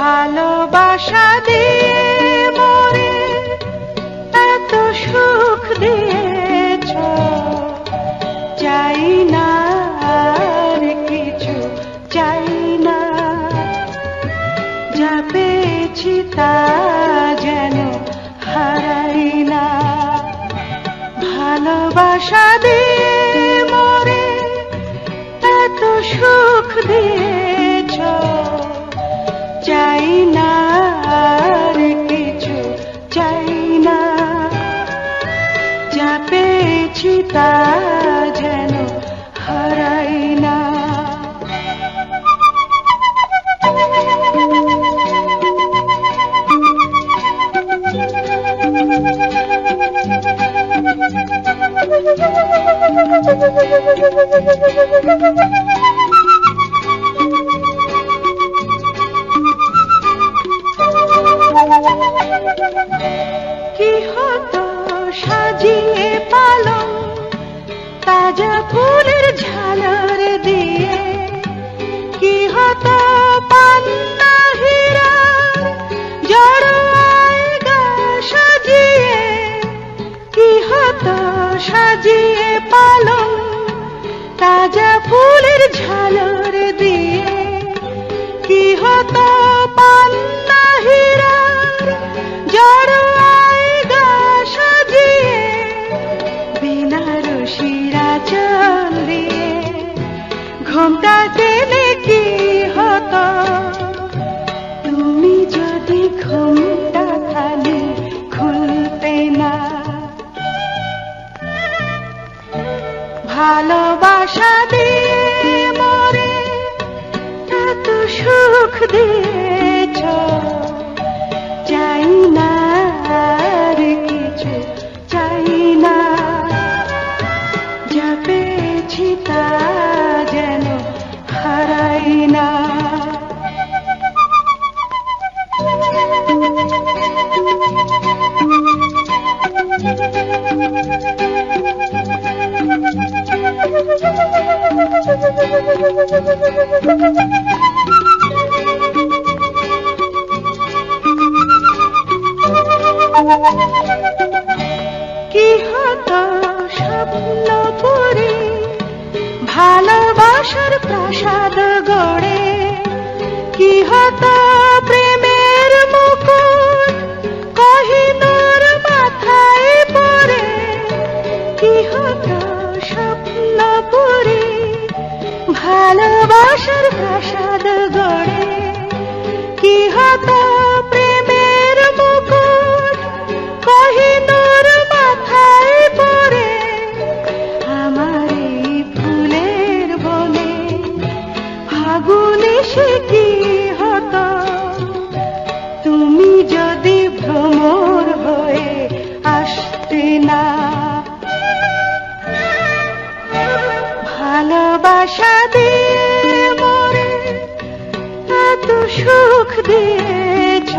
ভালোবাসা দিয়ে মরে এত সুখ দিয়েছ। চাই না আর কিছু, চাই না। যা পেয়েছি তা যেন হারাই না। ভালোবাসা কি হতো সাজিয়ে পালং তাজা ফুলের ঝালর ভালোবাসা দিয়ে মরে এত সুখ দিয়েছ কি হতাশা ভুল পরে ভালোবাসার প্রাসাদ ভালোবাসার প্রাসাদ গড়ে। কি হতো আশা দিয়ে মরে এত সুখ দিয়েছ।